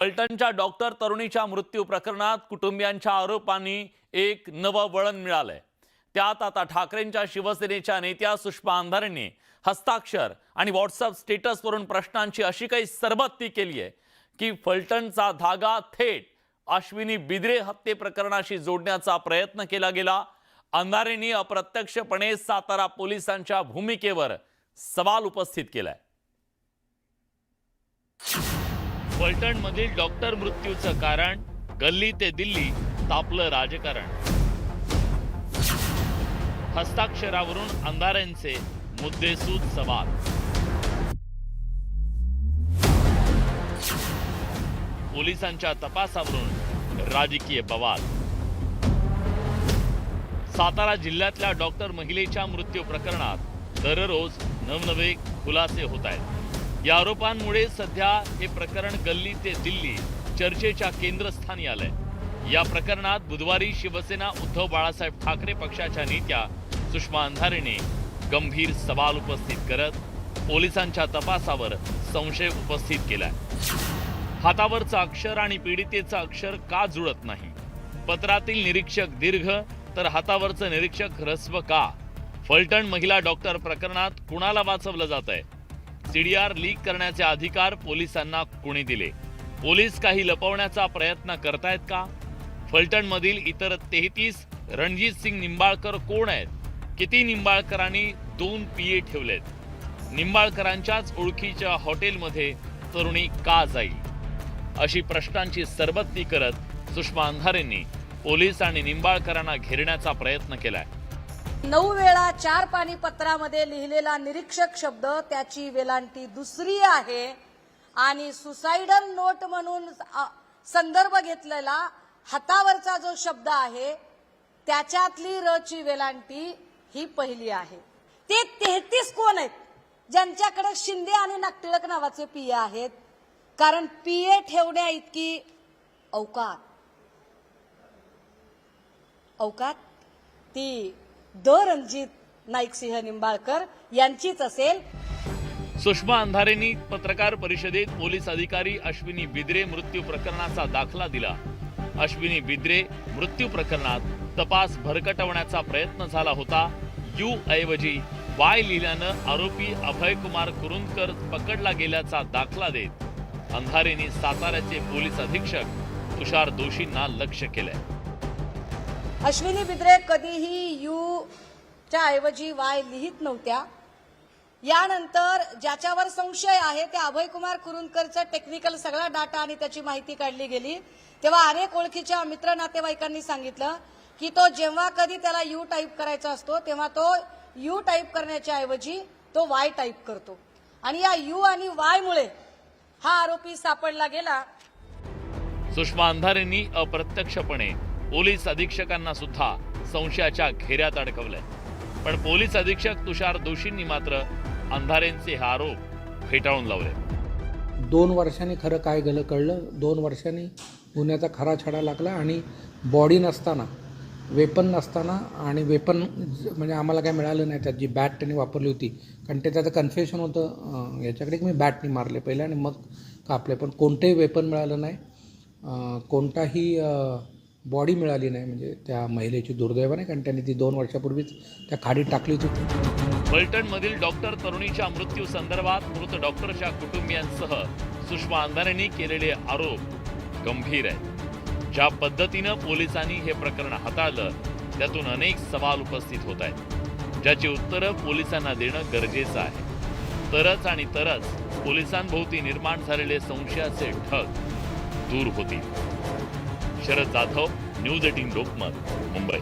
फलटणच्या doctor तरुणीच्या मृत्यू प्रकरणात कुटुंबियांच्या आरोपांनी एक नवं वळण मिळालंय. त्यात आता ठाकरेंच्या शिवसेनेच्या नेत्या सुषमा अंधारेंनी हस्ताक्षर आणि व्हॉट्सअप स्टेटसवरून प्रश्नांची अशी काही सरबत्ती केली आहे की फलटणचा धागा थेट अश्विनी बिद्रे हत्ये प्रकरणाशी जोडण्याचा प्रयत्न केला गेला. अंधारेंनी अप्रत्यक्षपणे सातारा पोलिसांच्या भूमिकेवर सवाल उपस्थित केलाय. फलटणमधील डॉक्टर मृत्यूचं कारण गल्ली ते दिल्ली तापलं राजकारण. हस्ताक्षरावरून अंधाऱ्यांचे मुद्देसूद सवाल. पोलिसांच्या तपासावरून राजकीय बवाल. सातारा जिल्ह्यातल्या डॉक्टर महिलेच्या मृत्यू प्रकरणात दररोज नवनवे खुलासे होत आहेत. या आरोपांमुळे सध्या हे प्रकरण गल्ली ते दिल्ली चर्चेच्या केंद्रस्थानी आलंय. या प्रकरणात बुधवारी शिवसेना उद्धव बाळासाहेब ठाकरे पक्षाच्या नेत्या सुषमा अंधारेने गंभीर सवाल उपस्थित करत पोलिसांच्या तपासावर संशय उपस्थित केलाय. हातावरचं अक्षर आणि पीडितेचं अक्षर का जुळत नाही? पत्रातील निरीक्षक दीर्घ तर हातावरचं निरीक्षक ह्रस्व का? फलटण महिला डॉक्टर प्रकरणात कुणाला वाचवलं जात आहे सीडीआर लीक करण्याचे अधिकार पोलिसांना कुणी दिले? पोलीस काही लपवण्याचा प्रयत्न करतायत का? फलटणमधील इतर तेहतीस रणजित सिंग निंबाळकर कोण आहेत? किती निंबाळकरांनी दोन पीए ठेवलेत? निंबाळकरांच्याच ओळखीच्या हॉटेलमध्ये तरुणी का जाईल? अशी प्रश्नांची सरबत्ती करत सुषमा अंधारेंनी पोलीस आणि निंबाळकरांना घेरण्याचा प्रयत्न केलाय. नऊ वेळा चार पाणी पत्रामध्ये लिहिलेला निरीक्षक शब्द त्याची वेलांटी दुसरी आहे. आणि सुसाइडल नोट म्हणून संदर्भ घेतलेला हातावरचा जो शब्द आहे त्याच्यातली र ची वेलांटी ही पहिली आहे. ते तेहतीस कोण आहेत? ज्यांच्याकडे शिंदे आणि नागटिळक नावाचे पीए आहेत. कारण पिये ठेवण्या इतकी अवकात. अवकात? ती द रणजित नाईकसिंह निंबाळकर यांचीच असेल. सुषमा अंधारेंनी पत्रकार परिषदेत पोलीस अधिकारी अश्विनी बिद्रे मृत्यू प्रकरणाचा दाखला दिला. अश्विनी बिद्रे मृत्यू प्रकरणात तपास भरकटवण्याचा प्रयत्न झाला होता. यू ऐवजी वाय लिहिल्यानं आरोपी अभय कुमार कुरुंदकर पकडला गेल्याचा दाखला देत अंधारेंनी साताऱ्याचे पोलीस अधीक्षक तुषार दोशींना लक्ष केलंय. अश्विनी बिद्रे कधीही यू च्या ऐवजी वाय लिहित नव्हत्या. यानंतर ज्याच्यावर संशय आहे त्या अभयकुमार कुरुंदकरचा टेक्निकल सगळा डाटा आणि त्याची माहिती काढली गेली. तेव्हा अनेक ओळखीच्या मित्र नातेवाईकांनी सांगितलं की तो जेव्हा कधी त्याला यू टाईप करायचा असतो तेव्हा तो यू टाईप करण्याच्या ऐवजी तो वाय टाईप करतो. आणि या यू आणि वायमुळे हा आरोपी सापडला गेला. सुषमा अंधारेंनी अप्रत्यक्षपणे पोलीस अधीक्षकांना सुद्धा संशयाच्या घेऱ्यात अडकवलंय. पण पोलीस अधीक्षक तुषार दोषींनी मात्र अंधारेंचे हे आरोप फेटाळून लावले. दोन वर्षांनी खरं काय गेलं कळलं? दोन वर्षांनी गुन्ह्याचा खरा छडा लागला आणि बॉडी नसताना वेपन नसताना आणि वेपन म्हणजे आम्हाला काय मिळालं नाही त्यात जी बॅट त्यांनी वापरली होती. कारण ते त्याचं कन्फेशन होतं याच्याकडे की मी बॅटनी मारले पहिले आणि मग कापले. पण कोणतंही वेपन मिळालं नाही. कोणताही बॉडी मिळाली नाही. म्हणजे त्या महिलेची दुर्दैवाने कारण त्यांनी ती दोन वर्षापूर्वीच त्या खाडीत टाकली होती. फलटणमधील डॉक्टर तरुणीच्या मृत्यू संदर्भात मृत डॉक्टरच्या कुटुंबियांसह सुषमा अंधारेंनी केलेले आरोप गंभीर आहेत. ज्या पद्धतीनं पोलिसांनी हे प्रकरण हाताळलं त्यातून अनेक सवाल उपस्थित होत आहेत. ज्याची उत्तरं पोलिसांना देणं गरजेचं आहे. तरच आणि तरच पोलिसांभोवती निर्माण झालेले संशयाचे ढग दूर होतील. Sharad Jadhav news eighteen Lokmat Mumbai.